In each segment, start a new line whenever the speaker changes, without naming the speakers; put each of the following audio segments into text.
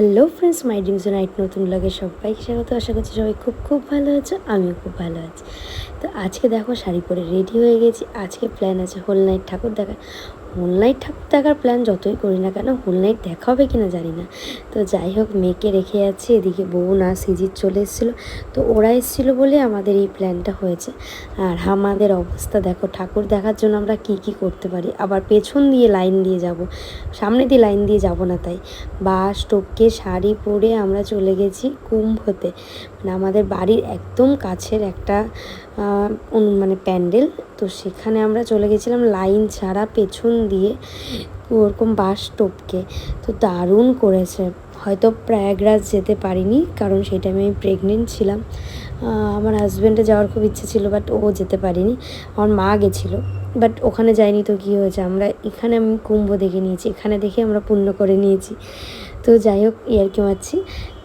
Hello friends my dreams night নতুন লাগে সবাইকে স্বাগত। আশা করছি সবাই খুব খুব ভালো আছে, আমিও খুব ভালো আছি। তো আজকে দেখো শাড়ি পরে রেডি হয়ে গেছি। আজকে প্ল্যান আছে হোল নাইট ঠাকুর দেখা হোল নাইট দেখার প্ল্যান যতই করি না কেন হোল নাইট দেখা হবে কিনা জানি না। তো যাই হোক, মেয়েকে রেখে যাচ্ছি, এদিকে বউ না সিজির চলে এসেছিল। তো ওরা এসেছিল বলে আমাদের এই প্ল্যানটা হয়েছে। আর আমাদের অবস্থা দেখো, ঠাকুর দেখার জন্য আমরা কি কি করতে পারি? আবার পেছন দিয়ে লাইন দিয়ে যাব। সামনে দিয়ে লাইন দিয়ে যাব না তাই। বাস, টপকে শাড়ি পরে আমরা চলে গেছি কুম্ভতে। মানে আমাদের বাড়ির একদম কাছের একটা মানে প্যান্ডেল। তো সেখানে আমরা চলে গেছিলাম লাইন ছাড়া পেছন দিয়ে ওরকম বাস টপকে। তো দারুণ করেছে। হয়তো প্রয়াগরাজ যেতে পারিনি, কারণ সেই টাইমে আমি প্রেগনেন্ট ছিলাম। আমার হাজব্যান্ডে যাওয়ার খুব ইচ্ছে ছিল বাট ও যেতে পারিনি। আমার মা গেছিল বাট ওখানে যাইনি তো কী হয়েছে? আমরা এখানে আমি কুম্ভ দেখে নিয়েছি, এখানে দেখে আমরা পূর্ণ করে নিয়েছি। তো যাই হোক, ইয়ার্কি মারছি।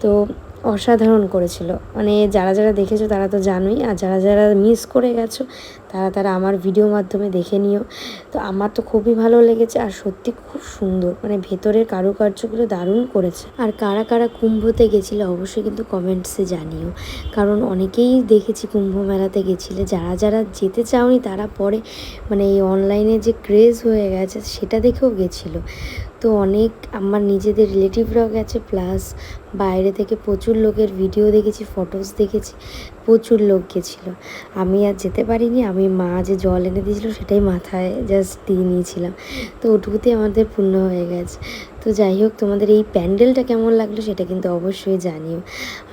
তো অসাধারণ করেছিল। মানে যারা যারা দেখেছ তারা তো জানোই, আর যারা যারা মিস করে গেছো তারা তারা আমার ভিডিও মাধ্যমে দেখে নিও। তো আমার তো খুবই ভালো লেগেছে আর সত্যি খুব সুন্দর। মানে ভেতরের কারুকার্যগুলো দারুণ করেছে। আর কারা কারা কুম্ভতে গেছিলে অবশ্যই কিন্তু কমেন্টসে জানিও। কারণ অনেকেই দেখেছি কুম্ভ মেলাতে গেছিলে। যারা যারা যেতে চাওনি তারা পরে মানে এই অনলাইনে যে ক্রেজ হয়ে গেছে সেটা দেখেও গেছিল। তো অনেক আমার নিজেদের রিলেটিভরাও গেছে। প্লাস বাইরে থেকে প্রচুর লোকের ভিডিও দেখেছি ফটোস দেখেছি, প্রচুর লোক গেছিল। আমি আর যেতে পারিনি, আমি মা যে জল এনে দিয়েছিলো সেটাই মাথায় জাস্ট দিয়ে নিয়েছিলাম। তো ওটুকুতেই আমাদের পূর্ণ হয়ে গেছে। তো যাই হোক, তোমাদের এই প্যান্ডেলটা কেমন লাগল সেটা কিন্তু অবশ্যই জানিও।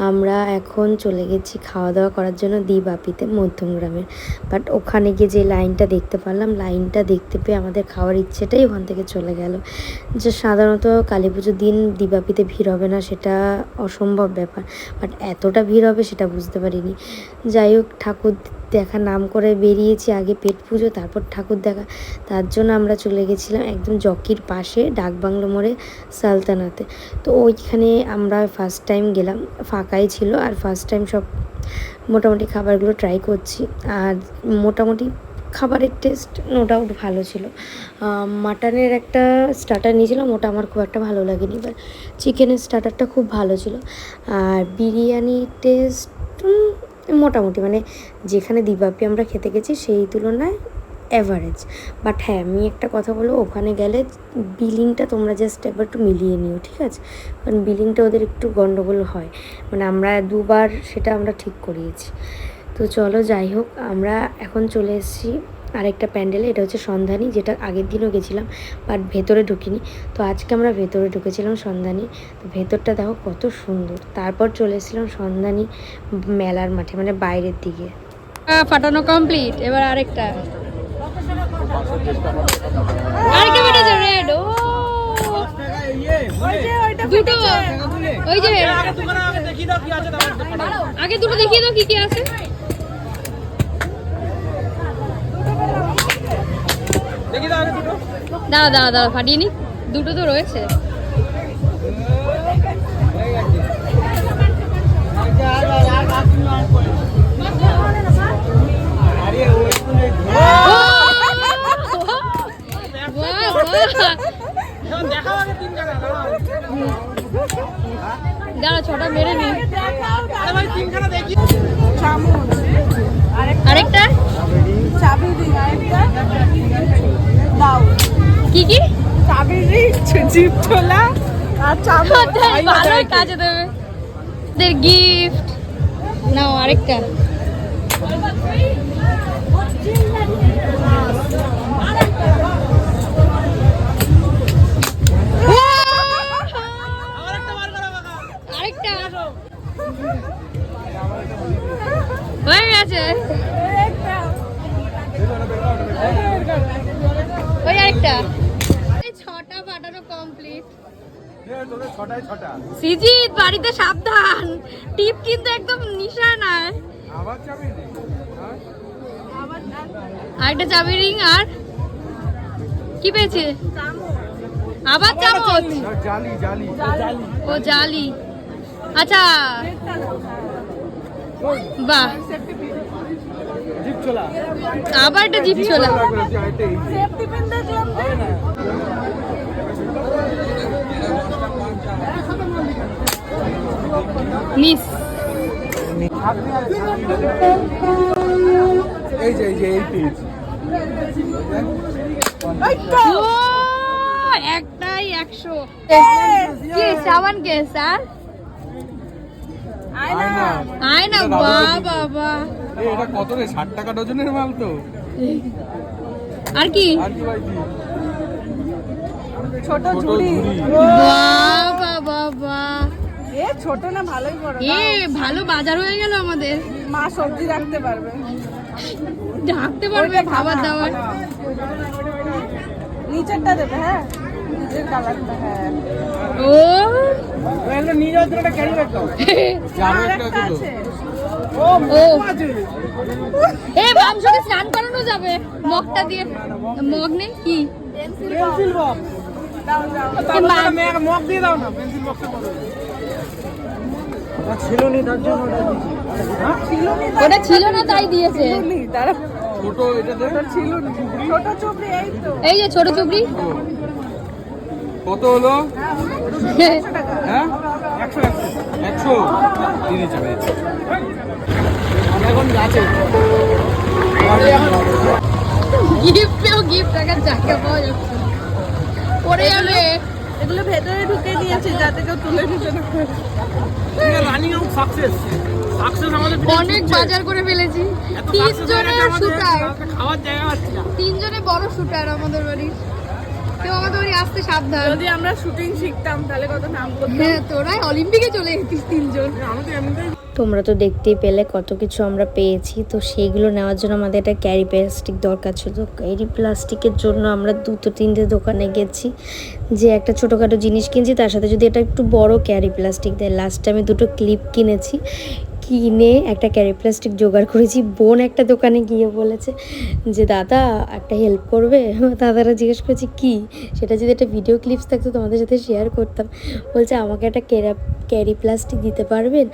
আমরা এখন চলে গেছি খাওয়া দাওয়া করার জন্য দ্বীপাপিতে মধ্যমগ্রামের বাট ওখানে গিয়ে যে লাইনটা দেখতে পারলাম, লাইনটা দেখতে পেয়ে আমাদের খাওয়ার ইচ্ছেটাই ওখান থেকে চলে গেল। যে সাধারণত কালী পুজোর দিন দিবাপিতে ভিড় হবে না, সেটা অসম্ভব ব্যাপার। বাট এতটা ভিড় হবে সেটা বুঝতে পারিনি। যাই হোক, ঠাকুর দেখা নাম করে বেরিয়েছি আগে পেট পুজো, তারপর ঠাকুর দেখা। তার জন্য আমরা চলে গেছিলাম একদম জকির পাশে, ডাকবাংলো মোড়ে। সালতানাতে। তো ওইখানে আমরা ফার্স্ট টাইম গেলাম, ফাঁকাই ছিল আর ফার্স্ট টাইম সব মোটামুটি খাবারগুলো ট্রাই করছি। আর মোটামুটি খাবারের টেস্ট নো ডাউট ভালো ছিল। মাটনের একটা স্টার্টার নিয়েছিলাম, ওটা আমার খুব একটা ভালো লাগেনি এবার চিকেনের স্টার্টারটা খুব ভালো ছিল। আর বিরিয়ানির টেস্ট মোটামুটি মানে যেখানে দিবাপি আমরা খেতে গেছি সেই তুলনায় অ্যাভারেজ বাট হ্যাঁ আমি একটা কথা বলব, ওখানে গেলে বিলিংটা তোমরা জাস্ট একবার একটু মিলিয়ে নিও, ঠিক আছে? কারণ বিলিংটা ওদের একটু গন্ডগোল হয়। মানে আমরা দুবার সেটা আমরা ঠিক করিয়েছি। তো চলো, যাই হোক, আমরা এখন চলে এসেছি আরেকটা প্যান্ডেলে, এটা হচ্ছে সন্ধানী, যেটা আগের দিনও গেছিলাম বাট ভেতরে ঢুকিনি। তো আজকে আমরা ভেতরে ঢুকেছিলাম সন্ধানী। তো ভেতরটা দেখো কত সুন্দর। তারপর চলে এসেছিলাম সন্ধানী মেলার মাঠে মানে বাইরের দিকে।
ফাটানো কমপ্লিট এবার আরেকটা। আরেকটা রেড ও। দুটো। ওই যে আগে দুটো দেখিয়ে দাও কি কি আছে। দাঁড়া দাঁড়া দাঁড়া ফাটিয়ে নি। দুটো তো রয়েছে। বাহ, দাঁড়া ছটা মেরে নি। আরেকটা
চাবি আরেকটা? দাও
কি কি?
চাবি জিপ ছোলা আর চামচ
ভালোই কাজে দেবে। দের গিফট নাও আরেকটা। হয়ে গেছে। ওই আরেকটা। ছটা ফাটানো কমপ্লিট
ছটায়
বাড়িতে সাবধান। টিপ কিন্তু একদম নিশানায়।
আবার
আরেকটা চাবি রিং আর কি পেয়েছে? আবার চামচ। ও জালি। আচ্ছা। বাহ।
জিপ চলা
আবার একটা জিপ
যে
মিস
এই যে এই যে এই পিচ
একটাই একশো। কি সাবান কে স্যার
আয়না।
আয় না
এটা
বা
রাধার
বাবা।
এটা কত রে? ষাট টাকা ডজনের মাল তো।
আর কি?
আর কি ভাই
ছোট
ছোট
ঝুড়ি।
ঝুড়ি।
বাবা বাবা।
এ ছোট না ভালোই বড়
এ ভালো বাজার হয়ে গেল আমাদের।
মা সবজি রাখতে পারবে।
ঢাকতে পারবে খাবার দাবার।
নিচেরটা দেবে হ্যাঁ?
ও।
নিয়ে যাওয়ার জন্য ক্যারি ব্যাগ দাও।
আর
একটা
একটা
আছে
আছে।
ও এ বামসকে স্নান করানো যাবে। মগটা দিয়ে। মগ নেই? কি?
পেন্সিল বক্স
দাও দাও।
মগ দিয়ে দাও না পেন্সিল বক্সের ছিল নি তার জন্য ওটা
ছিল নি
ওটা ছিল না তাই দিয়েছে।
ছোট এটা দে।
ছিল নি। ছোট চুপড়ি এই তো।
এই যে ছোট চুবড়ি
কত হলো?
একশো।
হ্যাঁ একশো এখন আছে
গিফট পেও গিফট টাকার জায়গা পাওয়া যাচ্ছে। পরে যাবে।
এগুলো ভেতরে ঢুকে দিয়েছি যাতে কেউ তুলে নিতে না
রানিং আউট সাকসেস সাকসেস আমাদের
অনেক বাজার করে ফেলেছি। তিনজনের শুটার
খাওয়ার জায়গা পাচ্ছি না।
তিনজনে বড় শুটার আমাদের বাড়ির। কেউ আমাদের বাড়ি আসতে সাবধান।
যদি আমরা শুটিং শিখতাম তাহলে কত নাম করতাম?
হ্যাঁ তোরাই অলিম্পিকে চলে তিনজন।
আমাদের এমনিতেই
তোমরা তো দেখতেই পেলে কত কিছু আমরা পেয়েছি। তো সেইগুলো নেওয়ার জন্য আমাদের একটা ক্যারি প্লাস্টিক দরকার ছিল। তো ক্যারি প্লাস্টিকের জন্য আমরা দুটো তিনটে দোকানে গেছি। যে একটা ছোটোখাটো জিনিস কিনছি তার সাথে যদি এটা একটু বড় ক্যারি প্লাস্টিক দেয়। লাস্টে আমি দুটো ক্লিপ কিনেছি। কিনে একটা ক্যারি প্লাস্টিক জোগাড় করেছি। বোন একটা দোকানে গিয়ে বলেছে যে, দাদা, একটা হেল্প করবে? দাদারা জিজ্ঞেস করেছি, কি? সেটা যদি একটা ভিডিও ক্লিপস থাকতো, তোমাদের সাথে শেয়ার করতাম। বলছে, আমাকে একটা ক্যারা ক্যারি প্লাস্টিক দিতে পারবেন?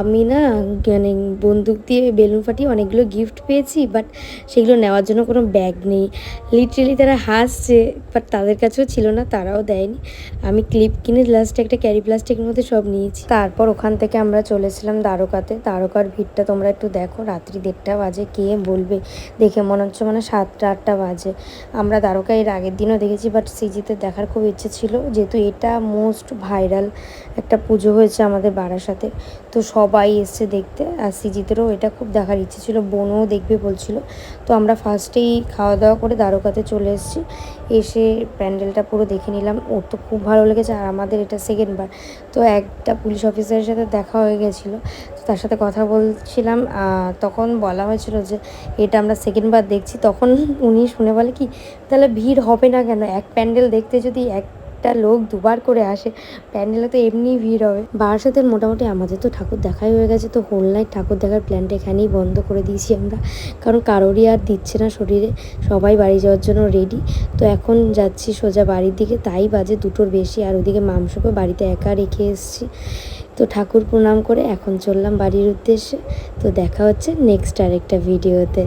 আমি না মানে বন্দুক দিয়ে বেলুন ফাটিয়ে অনেকগুলো গিফট পেয়েছি বাট সেগুলো নেওয়ার জন্য কোনো ব্যাগ নেই। লিটারেলি তারা হাসছে বাট তাদের কাছেও ছিল না, তারাও দেয়নি। আমি ক্লিপ কিনে লাস্টে একটা ক্যারি প্লাস্টিকের মধ্যে সব নিয়েছি। তারপর ওখান থেকে আমরা চলেছিলাম দ্বারকাতে। দ্বারকার ভিড়টা তোমরা একটু দেখো। রাত্রি দেড়টা বাজে, কে বলবে? দেখে মনে হচ্ছে মানে সাতটা, আটটা বাজে। আমরা দ্বারকা এর আগের দিনও দেখেছি বাট সিজিতে দেখার খুব ইচ্ছে ছিল। যেহেতু এটা মোস্ট ভাইরাল একটা পুজো হয়েছে আমাদের বারাসাতে, তো সবাই এসছে দেখতে। আর সিজিতেরও এটা খুব দেখার ইচ্ছে ছিল, বোনও দেখবে বলছিল। তো আমরা ফার্স্টেই খাওয়া দাওয়া করে দ্বারকাতে চলে এসেছি। এসে প্যান্ডেলটা পুরো দেখে নিলাম। ওর তো খুব ভালো লেগেছে। আর আমাদের এটা সেকেন্ড বার। তো একটা পুলিশ অফিসারের সাথে দেখা হয়ে গেছিল। তার সাথে কথা বলছিলাম তখন বলা হয়েছিল যে এটা আমরা সেকেন্ড বার দেখছি, তখন উনি শুনে বলে কি, তাহলে ভিড় হবে না কেন? এক প্যান্ডেল দেখতে যদি এক একটা লোক দুবার করে আসে, প্যান্ডেলে তো এমনিই ভিড় হবে। বারাসাতের মোটামুটি আমাদের তো ঠাকুর দেখাই হয়ে গেছে, তো হোল নাইট ঠাকুর দেখার প্ল্যানটা এখানেই বন্ধ করে দিয়েছি আমরা। কারণ কারোরই আর দিচ্ছে না শরীরে, সবাই বাড়ি যাওয়ার জন্য রেডি তো এখন যাচ্ছি সোজা বাড়ির দিকে, তাই বাজে দুটোর বেশি, আর ওদিকে মাংসকে বাড়িতে একা রেখে এসেছি। তো ঠাকুর প্রণাম করে এখন চললাম বাড়ির উদ্দেশ্যে। তো দেখা হচ্ছে নেক্সট আরেকটা ভিডিওতে